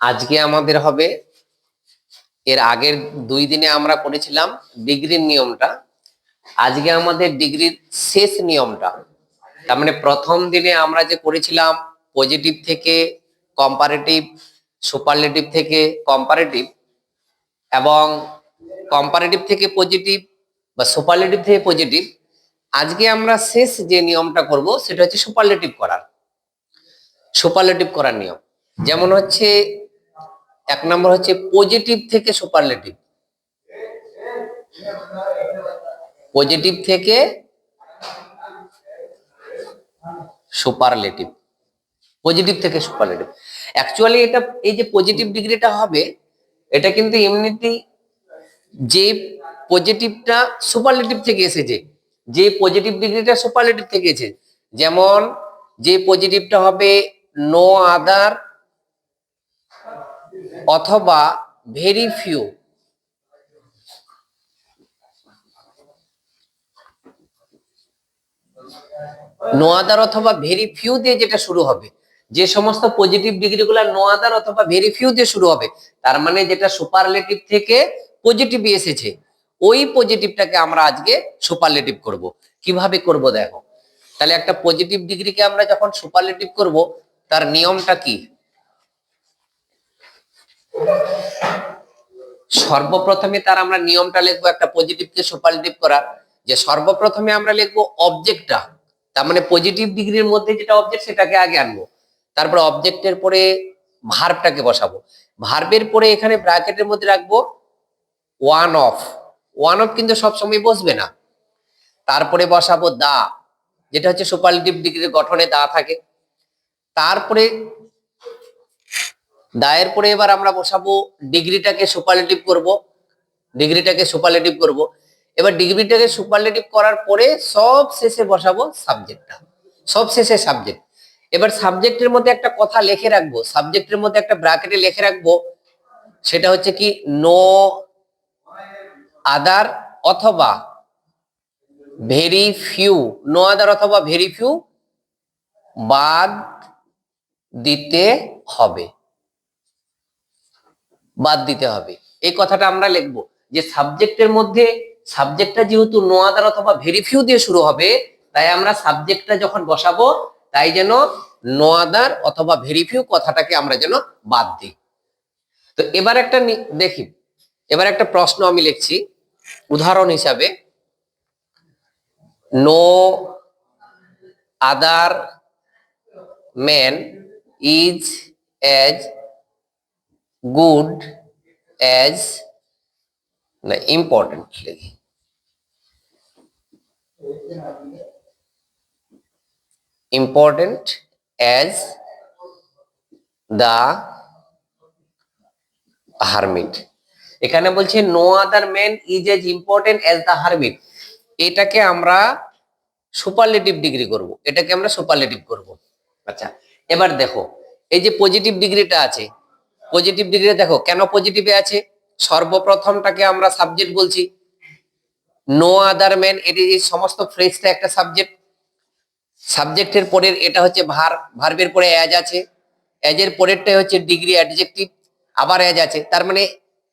আজকে আমাদের হবে, এর আগের দুই দিনে আমরা করেছিলাম ডিগ্রির নিয়মটা। আজকে আমাদের ডিগ্রির শেষ নিয়মটা। তার মানে প্রথম দিনে আমরা যে করেছিলাম পজিটিভ থেকে কম্পারেটিভ সুপারলেটিভ থেকে কম্পারেটিভ এবং কম্পারেটিভ থেকে পজিটিভ বা সুপারলেটিভ থেকে পজিটিভ আজকে আমরা শেষ যে নিয়মটা করব সেটা হচ্ছে সুপারলেটিভ করার। সুপারলেটিভ করার নিয়ম। যেমন হচ্ছে, এক নম্বর হচ্ছে পজিটিভ থেকে সুপারলেটিভ পজিটিভ থেকে সুপারলেটিভ পজিটিভ থেকে সুপারলেটিভ অ্যাকচুয়ালি এটা, এই যে পজিটিভ ডিগ্রিটা হবে, এটা কিন্তু এমনিতেই যে পজিটিভটা সুপারলেটিভ থেকে এসেছে, যে পজিটিভ ডিগ্রিটা সুপারলেটিভ থেকে এসেছে, যেমন যে পজিটিভটা হবে নো আদার অথবা ভেরি ফিউ। নো আদার অথবা ভেরি ফিউ দিয়ে যেটা শুরু হবে। যে সমস্ত পজিটিভ ডিগ্রিগুলো নো আদার অথবা ভেরি ফিউ দিয়ে শুরু হবে, তার মানে যেটা সুপারলেটিভ থেকে পজিটিভ এসেছে, ওই পজিটিভটাকে আমরা আজকে সুপারলেটিভ করব। কীভাবে করব দেখো? তাহলে একটা পজিটিভ ডিগ্রিকে আমরা যখন সুপারলেটিভ করব, তার নিয়মটা কি? সর্বপ্রথমে তার আমরা নিয়মটা লিখব, একটা পজিটিভকে সুপারলেটিভ করা। যে সর্বপ্রথমে আমরা লিখব অবজেক্টটা তার মানে পজিটিভ ডিগ্রির মধ্যে যেটা অবজেক্ট সেটাকে আগে আনব। তারপরে অবজেক্টের পরে ভার্বটাকে বসাবো। ভার্বের পরে এখানে ব্র্যাকেটের মধ্যে রাখব ওয়ান অফ ওয়ান অফ কিন্তু সবসময় বসবে না। তারপরে বসাবো দা, যেটা হচ্ছে সুপারলেটিভ ডিগ্রির গঠনে দা থাকে। তারপরে দায়ের পরে এবার আমরা বসাবো ডিগ্রিটাকে সুপারলেটিভ করব। ডিগ্রিটাকে সুপারলেটিভ করব। এবার ডিগ্রিটাকে সুপারলেটিভ করার পরে সব শেষে বসাবো সাবজেক্টটা সব শেষে সাবজেক্ট এবার সাবজেক্টের মধ্যে একটা কথা লিখে রাখব। সাবজেক্টের মধ্যে একটা ব্র্যাকেটে লিখে রাখব। সেটা হচ্ছে কি নো আদার অথবা ভেরি ফিউ নো আদার অথবা ভেরি ফিউ বাদ দিতে হবে। বাদ দিতে হবে। এই কথাটা আমরা লিখব যে সাবজেক্টের মধ্যে সাবজেক্টটা যেহেতু নো আদার অথবা ভেরি ফিউ দিয়ে শুরু হবে, তাই আমরা সাবজেক্টটা যখন বসাবো, তাই যেন নো আদার অথবা ভেরি ফিউ কথাটাকে আমরা যেন বাদ দিই। তো এবার একটা দেখি, এবার একটা প্রশ্ন আমি লিখছি। উদাহরণ হিসাবে no other man is as good as না ইম্পর্টেন্ট লিখি ইম্পর্টেন্ট অ্যাজ দা হারমিট এখানে বলছে no other man is as important as the hermit এটাকে আমরা সুপারলেটিভ ডিগ্রি করব। এটাকে আমরা সুপারলেটিভ করব। আচ্ছা এবার দেখো, এই যে পজিটিভ ডিগ্রিটা আছে পজিটিভ ডিগ্রি দেখো, কেন পজিটিভে আছে? সর্বপ্রথমটাকে আমরা সাবজেক্ট বলছি। নো আদার ম্যান এটি এই সমস্ত ফ্রেজটা একটা সাবজেক্ট সাবজেক্টের পরের এটা হচ্ছে ভার ভার্বের পরে অ্যাজ আছে। অ্যাজের পরেরটাই হচ্ছে ডিগ্রি অ্যাডজেক্টিভ আবার অ্যাজ আছে। তার মানে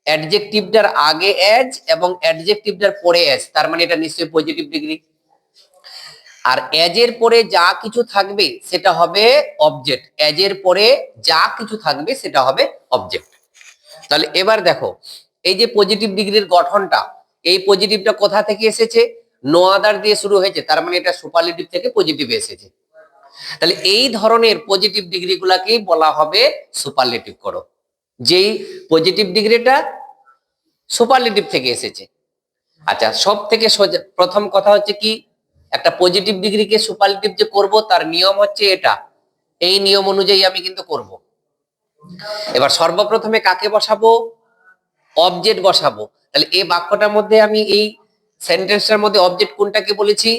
অ্যাডজেক্টিভটার আগে অ্যাজ এবং অ্যাডজেক্টিভটার পরে অ্যাজ তার মানে এটা নিশ্চয়ই পজিটিভ ডিগ্রি আর অ্যাজের পরে যা কিছু থাকবে সেটা হবে অবজেক্ট অ্যাজের পরে যা কিছু থাকবে সেটা হবে অবজেক্ট তাহলে এবার দেখো, এই যে পজিটিভ ডিগ্রির গঠনটা, এই পজিটিভটা কোথা থেকে এসেছে? নো আদার দিয়ে শুরু হয়েছে, তার মানে এটা সুপারলেটিভ থেকে পজিটিভ এসেছে। তাহলে এই ধরনের পজিটিভ ডিগ্রি গুলাকেই বলা হবে সুপারলেটিভ করো। যেই পজিটিভ ডিগ্রিটা সুপারলেটিভ থেকে এসেছে। আচ্ছা সব থেকে সোজা, প্রথম কথা হচ্ছে কি? একটা পজিটিভ ডিগ্রিকে সুপারলেটিভ যে করব, তার নিয়ম হচ্ছে এটা। এই নিয়ম অনুযায়ী আমি কিন্তু করব। এবার সর্বপ্রথমে কাকে বসাবো? অবজেক্ট বসাবো। তাহলে এই বাক্যটার মধ্যে আমি এই সেন্টেন্সটার মধ্যে অবজেক্ট কোনটাকে বলেছি?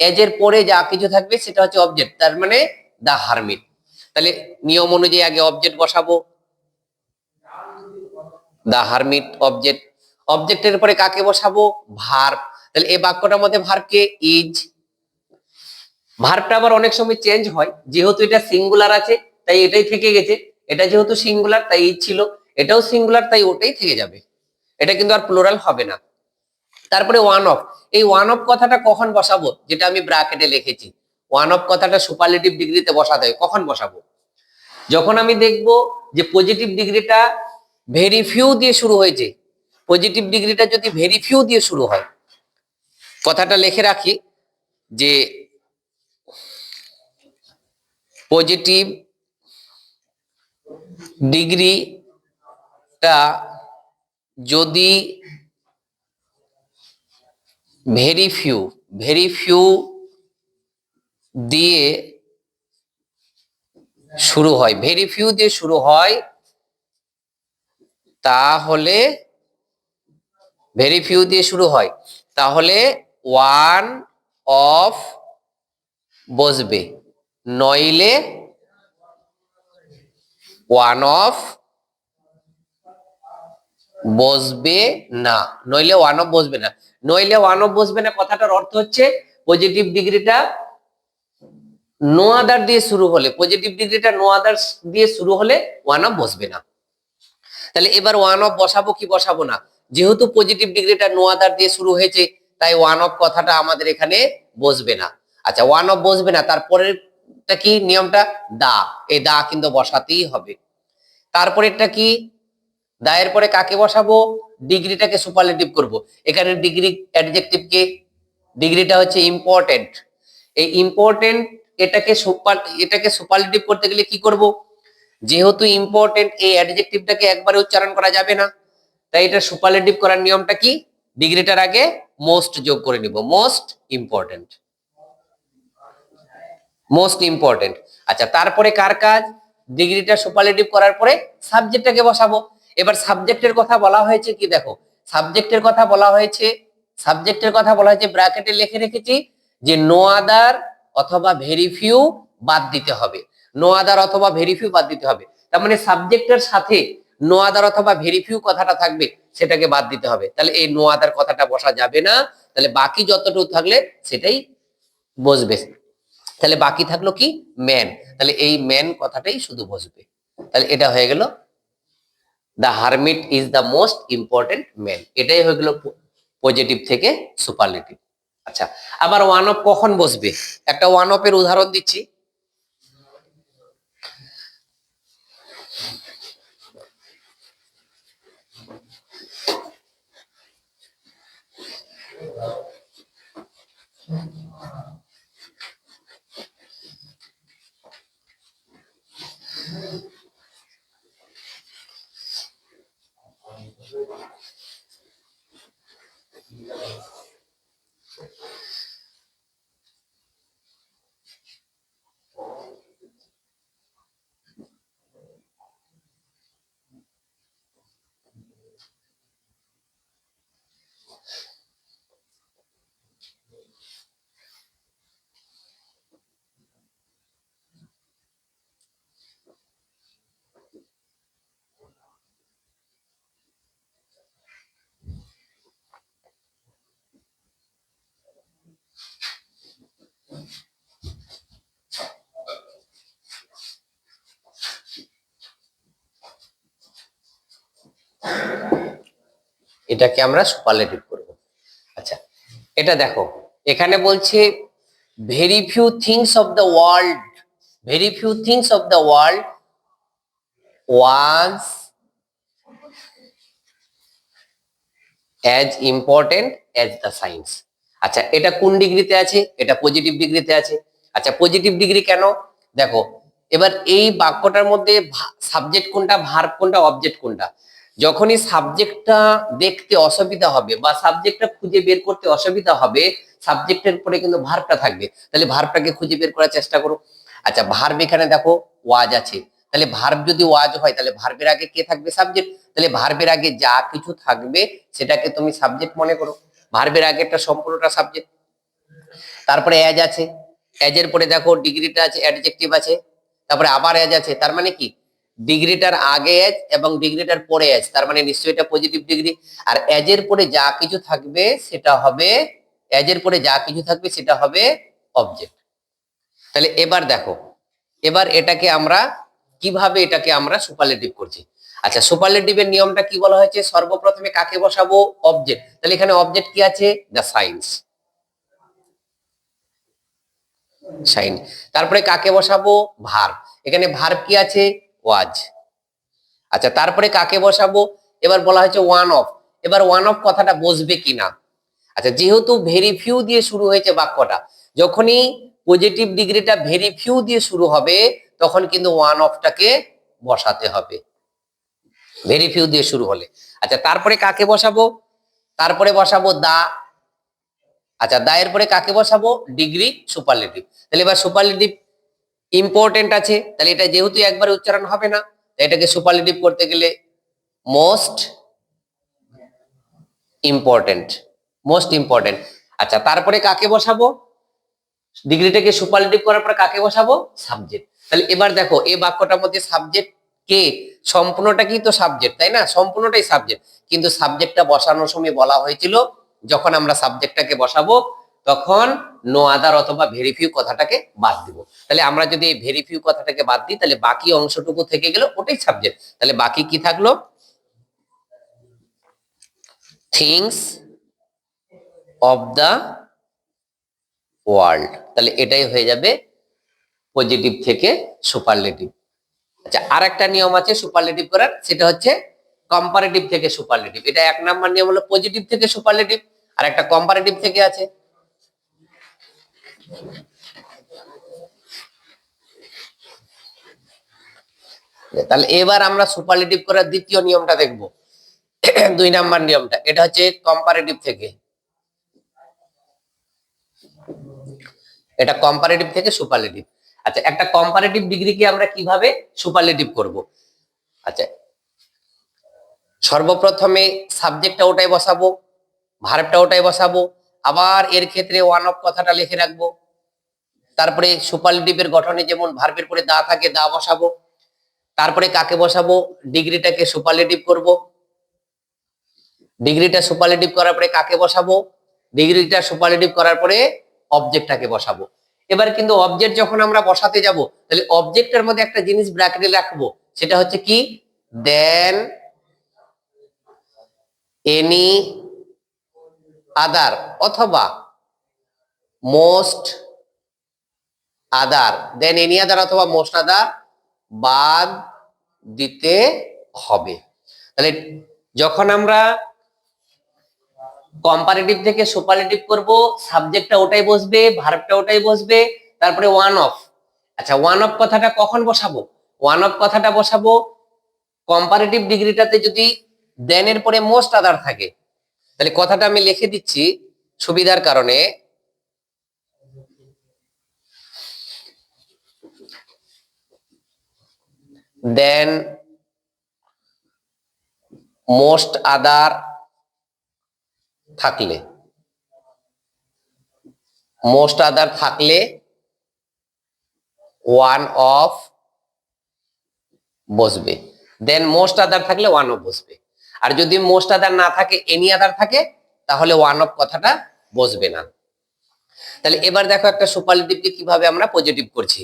এজের পরে যা কিছু থাকবে সেটা হচ্ছে অবজেক্ট তার মানে দা হারমিট তাহলে নিয়ম অনুযায়ী আগে অবজেক্ট বসাবো। দা হারমিট অবজেক্ট অবজেক্টের পরে কাকে বসাবো? ভার্ব তাহলে এই বাক্যটার মধ্যে ভার্বকে ইজ ভার্বটা আবার অনেক সময় চেঞ্জ হয়। যেহেতু এটা সিঙ্গুলার আছে, তাই এটাই থেকে গেছে। এটা যেহেতু সিঙ্গুলার তাই ইজ ছিল। এটাও সিঙ্গুলার তাই ওটাই থেকে যাবে। এটা কিন্তু আর প্লোরাল হবে না। তারপরে ওয়ান অফ এই ওয়ান অফ কথাটা কখন বসাবো? যেটা আমি ব্রাকেটে লিখেছি। ওয়ান অফ কথাটা সুপারলেটিভ ডিগ্রিতে বসাতে হয়। কখন বসাবো? যখন আমি দেখব যে পজিটিভ ডিগ্রিটা ভেরি ফিউ দিয়ে শুরু হয়েছে পজিটিভ ডিগ্রিটা যদি ভেরি ফিউ দিয়ে শুরু হয়, কথাটা লিখে রাখি যে পজিটিভ ডিগ্রিটা যদি ভেরি ফিউ ভেরি ফিউ দিয়ে শুরু হয়। ভেরি ফিউ দিয়ে শুরু হয়, তাহলে ভেরি ফিউ দিয়ে শুরু হয়। তাহলে ওয়ান অফ বসবে। নইলে ওয়ান অফ বসবে না। নইলে ওয়ান অফ বসবে না। নইলে ওয়ান অফ বসবে না, কথাটার অর্থ হচ্ছে পজিটিভ ডিগ্রিটা নো আদার দিয়ে শুরু হলে পজিটিভ ডিগ্রিটা নো আদার দিয়ে শুরু হলে ওয়ান অফ বসবে না। তাহলে এবার ওয়ান অফ বসাবো কি বসাবো না? যেহেতু পজিটিভ ডিগ্রিটা নো আদার দিয়ে শুরু হয়েছে, তাই ওয়ান অফ কথাটা আমাদের এখানে বসবে না। আচ্ছা ওয়ান অফ বসবে না তারপরেরটা কি? নিয়মটা দা। এই দা কিন্তু বসাতেই হবে। তারপরে এটা কি? দায়ের পরে কাকে বসাবো? ডিগ্রিটাকে সুপারলেটিভ করব। এখানে ডিগ্রি অ্যাডজেক্টিভ কে, ডিগ্রিটা হচ্ছে ইম্পর্টেন্ট এই ইম্পর্টেন্ট এটাকে সুপার এটাকে সুপারলেটিভ করতে গেলে কি করব? যেহেতু ইম্পর্টেন্ট এই অ্যাডজেক্টিভটাকে একবারে উচ্চারণ করা যাবে না, তাই এটা সুপারলেটিভ করার নিয়মটা কি? ডিগ্রিটার আগে মোস্ট যোগ করে নিব। মোস্ট ইম্পর্টেন্ট মোস্ট ইম্পর্টেন্ট আচ্ছা তারপরে কার কাজ? ডিগ্রিটা সুপারলেটিভ করার পরে সাবজেক্টটাকে বসাবো। এবার সাবজেক্টের কথা বলা হয়েছে কি দেখো? সাবজেক্টের কথা বলা হয়েছে সাবজেক্টের কথা বলা হয়েছে ব্র্যাকেটে লিখে রেখেছি যে নো আদার অথবা ভেরি ফিউ বাদ দিতে হবে। নো আদার অথবা ভেরি ফিউ বাদ দিতে হবে। তার মানে সাবজেক্টের সাথে নো আদার অথবা ভেরি ফিউ কথাটা থাকবে, সেটাকে বাদ দিতে হবে। তাহলে এই নো আদার কথাটা বসা যাবে না। তাহলে বাকি যতটুকু থাকলে সেটাই বসবে। তাহলে বাকি থাকল কি? ম্যান তাহলে এই ম্যান কথাটাই শুধু বসবে। তাহলে এটা হয়ে গেল the hermit is the most important man এটাই হয়ে গেল পজিটিভ থেকে সুপারলেটিভ আচ্ছা আবার ওয়ান অফ কখন বসবে? একটা ওয়ান অফ এর উদাহরণ দিচ্ছি। এটাকে আমরা সুপারলেটিভ করব। আচ্ছা এটা দেখো, এখানে বলছে very few things of the world very few things of the world was as important as the science আচ্ছা এটা কোন ডিগ্রিতে আছে? এটা পজিটিভ ডিগ্রিতে আছে। আচ্ছা পজিটিভ ডিগ্রি কেন? দেখো, এবার এই বাক্যটার মধ্যে সাবজেক্ট কোনটা ভার্ব কোনটা অবজেক্ট কোনটা? যখনই সাবজেক্টটা দেখতে অসুবিধা হবে বা সাবজেক্টটা খুঁজে বের করতে অসুবিধা হবে সাবজেক্টের পরে কিন্তু ভার্বটা থাকবে। তাহলে ভার্বটাকে খুঁজে বের করার চেষ্টা করো। আচ্ছা ভার্ব এখানে দেখো ওয়াজ আছে। তাহলে ভার্ব যদি ওয়াজ হয়, তাহলে ভার্বের আগে কে থাকবে সাবজেক্ট তাহলে ভার্বের আগে যা কিছু থাকবে, সেটাকে তুমি সাবজেক্ট মনে করো। ভার্বের আগে একটা সম্পূর্ণটা সাবজেক্ট তারপরে অ্যাজ আছে। অ্যাজের পরে দেখো ডিগ্রিটা আছে অ্যাডজেক্টিভ আছে। তারপরে আবার অ্যাজ আছে। তার মানে কি? ডিগ্রিটার আগে এজ এবং ডিগ্রিটার পরে এজ তার মানে নিশ্চয়ই এটা পজিটিভ ডিগ্রি আর এজের পরে যা কিছু থাকবে সেটা হবে এজের পরে যা কিছু থাকবে সেটা হবে অবজেক্ট তাহলে এবার দেখো, এবার এটাকে আমরা কীভাবে এটাকে আমরা সুপারলেটিভ করছি? আচ্ছা সুপারলেটিভের নিয়মটা কি বলা হয়েছে? সর্বপ্রথমে কাকে বসাবো? অবজেক্ট তাহলে এখানে অবজেক্ট কি আছে? দ্য সাইন্স সাইন তারপরে কাকে বসাবো? ভার্ব এখানে ভার্ব কি আছে? ওয়াজ। আচ্ছা তারপরে কাকে বসাবো? এবার বলা হয়েছে ওয়ান অফ এবার ওয়ান অফ কথাটা বসবে কিনা? আচ্ছা যেহেতু ভেরি ফিউ দিয়ে শুরু হয়েছে বাক্যটা, যখনই পজিটিভ ডিগ্রিটা ভেরি ফিউ দিয়ে শুরু হবে, তখন কিন্তু ওয়ান অফটাকে বসাতে হবে। ভেরি ফিউ দিয়ে শুরু হলে। আচ্ছা তারপরে কাকে বসাবো? তারপরে বসাবো দা। আচ্ছা দায়ের পরে কাকে বসাবো? ডিগ্রি সুপারলেটিভ তাহলে এবার সুপারলেটিভ ইম্পর্টেন্ট আছে, তাহলে এটা যেহেতু একবারে উচ্চারণ হবে না এটাকে সুপারলেটিভ করতে গেলে মোস্ট ইম্পর্টেন্ট মোস্ট ইম্পর্টেন্ট আচ্ছা তারপরে কাকে বসাবো? ডিগ্রিটাকে সুপারলেটিভ করার পরে কাকে বসাবো? সাবজেক্ট তাহলে এবার দেখো, এই বাক্যটার মধ্যে সাবজেক্ট কে? সম্পূর্ণটা কি তো সাবজেক্ট তাই না? সম্পূর্ণটাই সাবজেক্ট কিন্তু সাবজেক্টটা বসানোর সময় বলা হয়েছিল, যখন আমরা সাবজেক্টটাকে বসাবো, তখন নো আদার অথবা ভেরিফিউ কথাটাকে বাদ দিব। তাহলে আমরা যদি এই ভেরিফিউ কথাটাকে বাদ দিই, তাহলে বাকি অংশটুকু থেকে গেল ওটাই সাবজেক্ট তাহলে বাকি কি থাকল? থিংস অফ দা ওয়ার্ল্ড তাহলে এটাই হয়ে যাবে পজিটিভ থেকে সুপারলেটিভ আচ্ছা আর একটা নিয়ম আছে সুপারলেটিভ করার, সেটা হচ্ছে কম্পারেটিভ থেকে সুপারলেটিভ এটা এক নাম্বার নিয়ম হলো পজিটিভ থেকে সুপারলেটিভ আর একটা কম্পারেটিভ থেকে আছে। তাহলে এবার আমরা সুপারলেটিভ করার দ্বিতীয় নিয়মটা দেখব। দুই নাম্বার নিয়মটা, এটা হচ্ছে কম্পারেটিভ থেকে। এটা কম্পারেটিভ থেকে সুপারলেটিভ আচ্ছা একটা কম্পারেটিভ ডিগ্রিকে আমরা কীভাবে সুপারলেটিভ করব? আচ্ছা সর্বপ্রথমে সাবজেক্টটা ওটাই বসাবো ভার্বটা ওটাই বসাবো আবার এর ক্ষেত্রে ওয়ান অফ কথাটা লিখে রাখব। তারপরে সুপারলেটিভের গঠনে যেমন ভার্বের পরে দা থাকে, দা বসাবো। তারপরে কাকে বসাবো? ডিগ্রিটাকে সুপারলেটিভ করব। ডিগ্রিটা সুপারলেটিভ করার পরে কাকে বসাবো? ডিগ্রিটা সুপারলেটিভ করার পরে অবজেক্টটাকে বসাবো। এবার কিন্তু অবজেক্ট যখন আমরা বসাতে যাব, তাহলে অবজেক্টের মধ্যে একটা জিনিস ব্র্যাকেটে রাখব, সেটা হচ্ছে কি? দেন এনি আদার অথবা মোস্ট আদার দেন এনি আদার অথবা মোস্ট আদার বাদ দিতে হবে। তাহলে যখন আমরা কম্পারেটিভ থেকে সুপারলেটিভ করব সাবজেক্টটা ওটাই বসবে ভার্বটা ওটাই বসবে, তারপরে ওয়ান অফ আচ্ছা ওয়ান অফ কথাটা কখন বসাবো? ওয়ান অফ কথাটা বসাবো। কম্পারেটিভ ডিগ্রিটাতে যদি দেনের পরে মোস্ট আদার থাকে তাহলে কথাটা আমি লিখে দিচ্ছি সুবিধার কারণে। দেন মোস্ট আদার থাকলে। মোস্ট আদার থাকলে ওয়ান অফ বসবে। দেন মোস্ট আদার থাকলে ওয়ান অফ বসবে। আর যদি মোস্ট আদার না থাকে এনি আদার থাকে, তাহলে ওয়ান অফ কথাটা বসবে না। তাহলে এবার দেখো একটা সুপারলেটিভকে কীভাবে আমরা পজিটিভ করছি।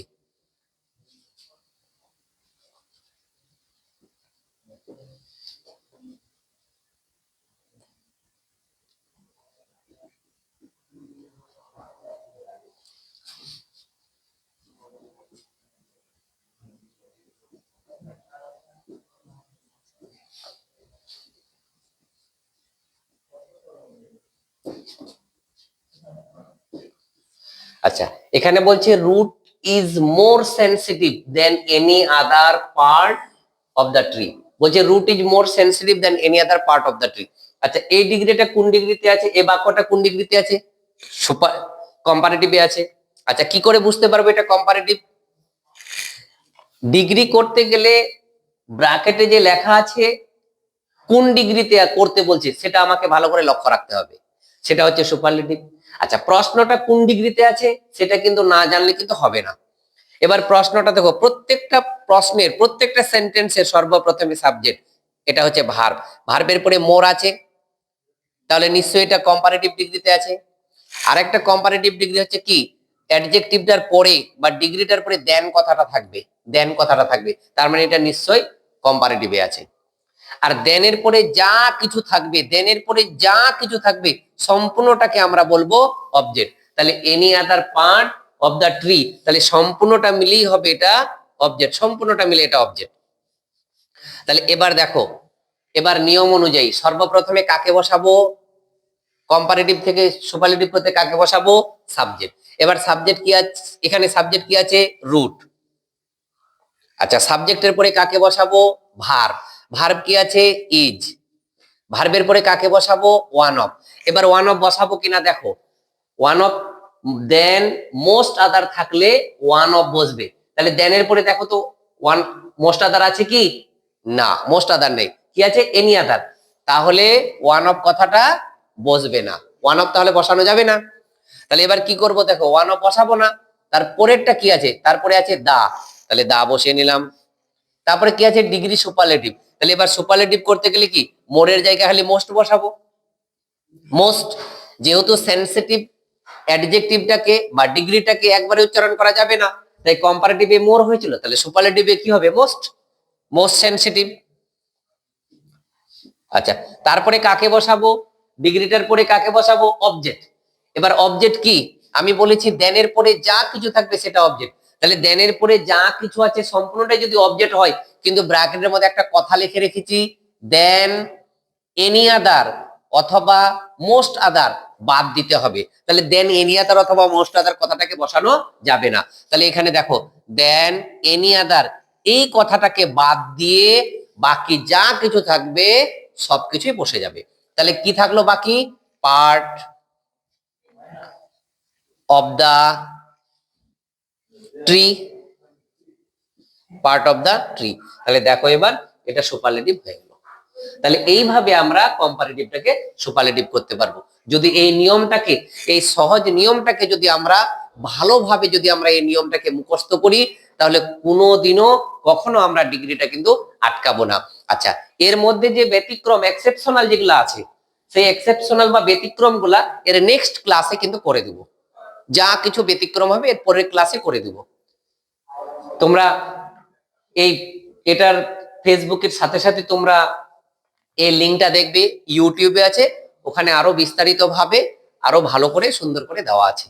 আচ্ছা এখানে বলছে root is more sensitive than any other part of the tree বলছে root is more sensitive than any other part of the tree আচ্ছা এই ডিগ্রিটা কোন ডিগ্রিতে আছে? এই বাক্যটা কোন ডিগ্রিতে আছে? সুপার কম্পারেটিভে আছে। আচ্ছা কি করে বুঝতে পারব এটা কম্পারেটিভ ডিগ্রি করতে গেলে ব্র্যাকেটে যে লেখা আছে, কোন ডিগ্রিতে করতে বলছে, সেটা আমাকে ভালো করে লক্ষ্য রাখতে হবে। সেটা হচ্ছে সুপারলেটিভ আচ্ছা প্রশ্নটা কোন ডিগ্রিতে আছে সেটা কিন্তু না জানলে কিন্তু হবে না। এবার প্রশ্নটা দেখো, প্রত্যেকটা প্রশ্নের, প্রত্যেকটা সেন্টেন্সের সর্বপ্রথমে সাবজেক্ট, এটা হচ্ছে ভার্ব। ভার্বের পরে মোর আছে, তাহলে নিশ্চয়ই এটা কম্পারেটিভ ডিগ্রিতে আছে। আরেকটা কম্পারেটিভ ডিগ্রি হচ্ছে কি? অ্যাডজেক্টিভটার পরে বা ডিগ্রিটার পরে দেন কথাটা থাকবে দেন কথাটা থাকবে, তার মানে এটা নিশ্চয়ই কম্পারেটিভে আছে। আর দেনের পরে যা কিছু থাকবে, দেনের পরে যা কিছু থাকবে, সম্পূর্ণটাকে আমরা বলব অবজেক্ট তাহলে any other part of the tree তাহলে সম্পূর্ণটা মিলেই হবে এটা অবজেক্ট সম্পূর্ণটা মিলে এটা অবজেক্ট তাহলে এবার দেখো, এবার নিয়ম অনুযায়ী সর্বপ্রথমে কাকে বসাবো? কম্পারেটিভ থেকে সুপারলেটিভ করতে কাকে বসাবো? সাবজেক্ট এবার সাবজেক্ট কি আছে, এখানে সাবজেক্ট কি আছে? রুট আচ্ছা সাবজেক্টের পরে কাকে বসাবো? ভার ভার্ব কি আছে? ইজ ভার্বের পরে কাকে বসাবো? ওয়ান অফ এবার ওয়ান অফ বসাবো কিনা দেখো। One of then most other থাকলে ওয়ান অফ বসবে। তাহলে দেনের পরে দেখো তো ওয়ান মোস্ট আদার আছে কি? না মোস্ট আদার নেই। কি আছে? এনি আদার তাহলে ওয়ান অফ কথাটা বসবে না। ওয়ান অফ তাহলে বসানো যাবে না। তাহলে এবার কি করব? দেখো ওয়ান অফ বসাবো না। তার পরেরটা কি আছে? তারপরে আছে দা। তাহলে দা বসিয়ে নিলাম। তারপরে কি আছে? ডিগ্রি সুপারলেটিভ তাহলে এবার সুপারলেটিভ করতে গেলে কি? মোরের জায়গায় খালি মোস্ট বসাবো। মোস্ট যেহেতু সেন্সিটিভ অ্যাডজেক্টিভটাকে বা ডিগ্রিটাকে একবারে উচ্চারণ করা যাবে না, তাই কম্পারেটিভে মোর হয়েছিল। তাহলে সুপারলেটিভে কি হবে? মোস্ট মোস্ট সেন্সিটিভ আচ্ছা তারপরে কাকে বসাবো? ডিগ্রিটার পরে কাকে বসাবো? অবজেক্ট এবার অবজেক্ট কি? আমি বলেছি দেনের পরে যা কিছু থাকবে সেটা অবজেক্ট তাহলে দেনের পরে যা কিছু আছে সম্পূর্ণটাই যদি অবজেক্ট হয়, কিন্তু ব্র্যাকেটের মধ্যে একটা কথা লিখে রেখেছি দেন এনি আদার অথবা মোস্ট আদার বাদ দিতে হবে। তাহলে দেন এনি আদার অথবা মোস্ট আদার কথাটাকে বসানো যাবে না। তাহলে এখানে দেখো দেন এনি আদার এই কথাটাকে বাদ দিয়ে বাকি যা কিছু থাকবে সবকিছুই বসে যাবে। তাহলে কি থাকল বাকি? Part of the tree part of the tree তাহলে দেখো এবার এটা সুপারলেটিভ হয়ে গেল। তাহলে এইভাবে আমরা কম্পারেটিভটাকে সুপারলেটিভ করতে পারব। যদি এই নিয়মটাকে, এই সহজ নিয়মটাকে যদি আমরা ভালোভাবে যদি আমরা এই নিয়মটাকে মুখস্থ করি, তাহলে কোনোদিনও কখনো আমরা ডিগ্রিটা কিন্তু আটকাবো না। আচ্ছা এর মধ্যে যে ব্যতিক্রম এক্সেপশনাল যেগুলো আছে, সেই এক্সেপশনাল বা ব্যতিক্রমগুলা এর নেক্সট ক্লাসে কিন্তু করে দিব। যা কিছু ব্যতিক্রম হবে, এর পরের ক্লাসে করে দিব। তোমরা এই, এটার ফেসবুকের সাথে সাথে তোমরা এই লিঙ্কটা দেখবে ইউটিউবে আছে, ওখানে আরও বিস্তারিত ভাবে আরও ভালো করে, সুন্দর করে দেওয়া আছে।